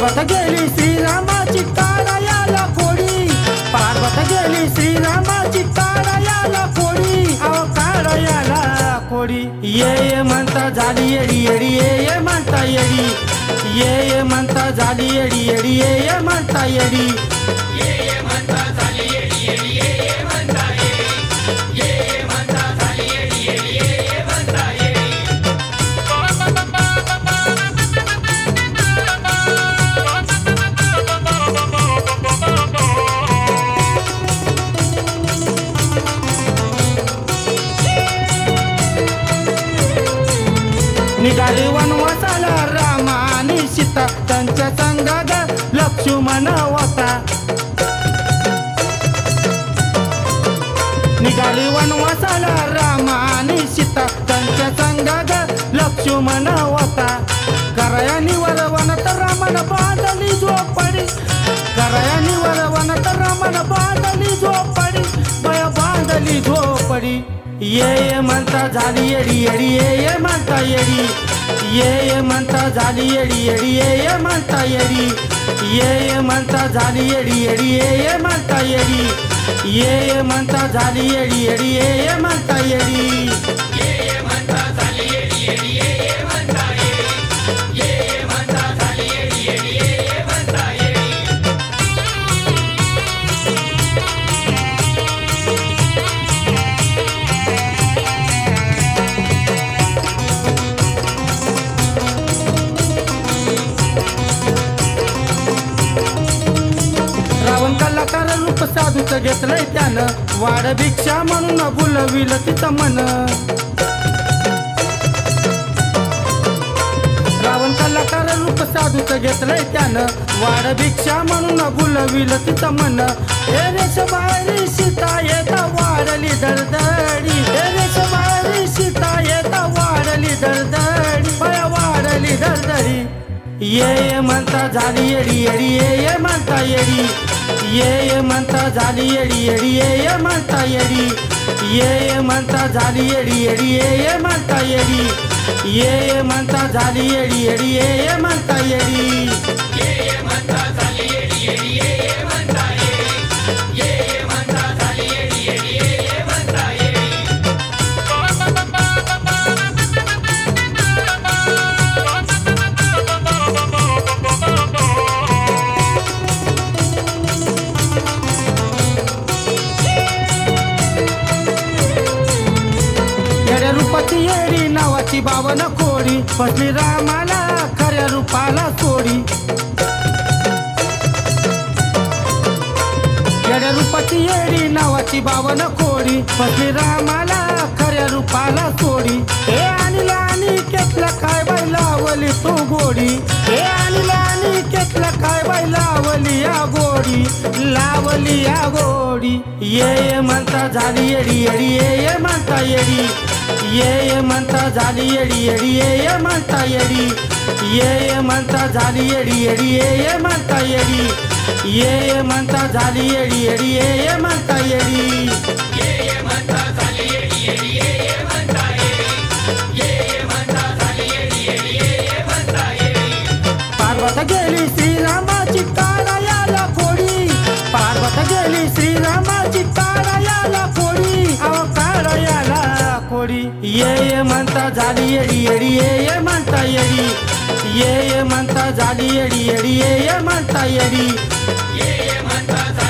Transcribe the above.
पार्वत गेली श्रीरामाची काळायाला कोडी पार्वत गेली श्रीरामाची काळायाला कोडी अहो काळायाला कोडी ये ये म्हणता झाली येडी येडी ये ये म्हणता येडी. ये ये म्हणता झाली येडी येडी ये ये म्हणता येडी. निघाली वनवासाला राम आणि सीता. त्यांच्या संघात लक्ष्मण होता. निघाली वनवासाला राम आणि सीता. त्यांच्या संघात लक्ष्मण होता. करायानी वरवन तर रामन बादली झोपडी. करायानी वरवन तर रामन बादली झोपडी. बया बांधली झोपडी. ये ये म्हणता झाली येडी येडी ये ये म्हणता येडी ये ये म्हणता झाली येडी येडी ये ये म्हणता येडी ये ये म्हणता झाली येडी येडी ये ये म्हणता येडी ये ये म्हणता झाली येडी येडी ये ये म्हणता येडी ये ये म्हणता झाली येडी रावण घेतलंय वाड भिक्षा म्हणून बुलविल तिचं मन. रावण कलाकार रूप साधूच घेतलंय त्यानं. वाड भिक्षा म्हणून बुलविल तिचं मन. हे रेशमारी सीता येता वाढली दरदडी हे रेशमारी सीता येता वाढली दरदडी बया वाढली दरदडी ये ये म्हणता झाली येडी येडी ये ये म्हणता येडी. ये ये म्हणता झाली येडी येडी ये ये म्हणता येडी ये ये म्हणता झाली येडी येडी ये ये म्हणता येडी ये ये म्हणता झाली येडी येडी ये ये म्हणता येडी येड्या रूपाची येडी नावाची बावन कोडी पटली रामाला खऱ्या रूपाला सोडी येड्या रूपाची येडी नावाची बावन कोडी पटली रामाला खऱ्या रूपाला सोडी हे आणि आणि केतला काय बाई लावली तू गोडी? हे आणि आणि केतला काय बाई लावली या गोडी? लावली या गोडी. ये ये म्हणता झाली येडी येडी ये ये म्हणता येडी ये ये म्हणता झाली येडी येडी ये ये म्हणता येडी ये ये म्हणता झाली येडी येडी ये ये म्हणता येडी ये ये म्हणता झाली येडी येडी ये म्हणता येडी पार्वत काळायाला ये ये म्हणता झाली येडी येडी. ये ये म्हणता येडी. ये ये म्हणता झाली येडी येडी. ये ये म्हणता येडी. ये ये म्हणता येडी.